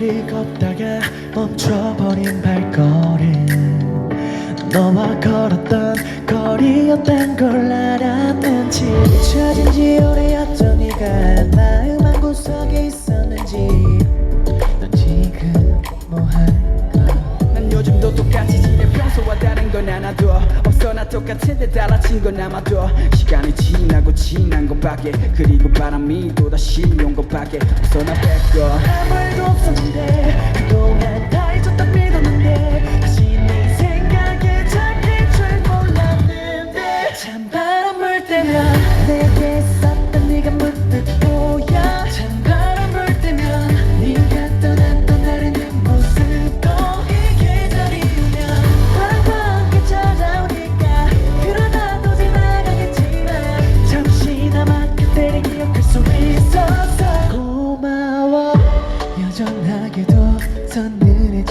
길을 걷다가 멈춰버린 발걸음. 너와 걸었던 거리였던 걸 알았는지 찾은 지 오래였던 네가 마음 한 구석에 있었는지. 넌 지금 뭐할까? 난 요즘도 똑같이 지내 평소와 다른 건 하나도 없어. 나 똑같은데 달라진 건 아마도 시간이 지나고 지난 것밖에. 그리고 바람이 또다시 온 것밖에. 없어 나 뺏고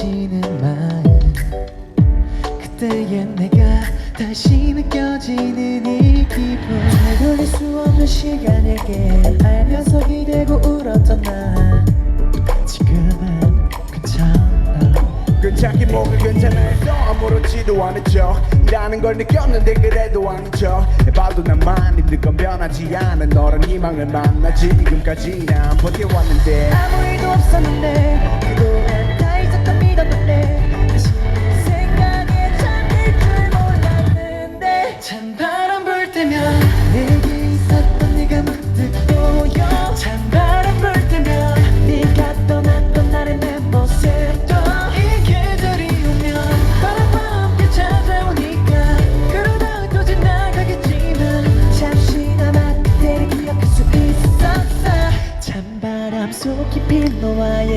서늘해지는 마음. 그때의 내가 다시 느껴지는 이 기분. 되돌릴 수 없는 시간에게 알면서 기대고 울었던 나. 지금은 괜찮아. 괜찮긴 뭐가 괜찮아. 해서 아무렇지도 않은 척이라는 걸 느꼈는데 그래도 아닌 척. 해봐도 나만 힘든 건 변하지 않아 너란 희망을 만나 지금까지 난 버텨왔는데. 아무 일도 없었는데 다 잊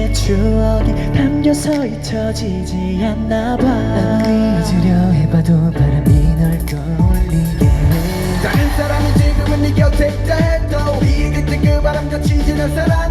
우리의 추억이 담겨서 잊혀지지 않나 봐. 잊으려 해봐도 바람이 널 떠올리게 해. 다른 사람이 지금은 네 곁에 있다 해도 우리의 그때 그 바람 겹치지는 사람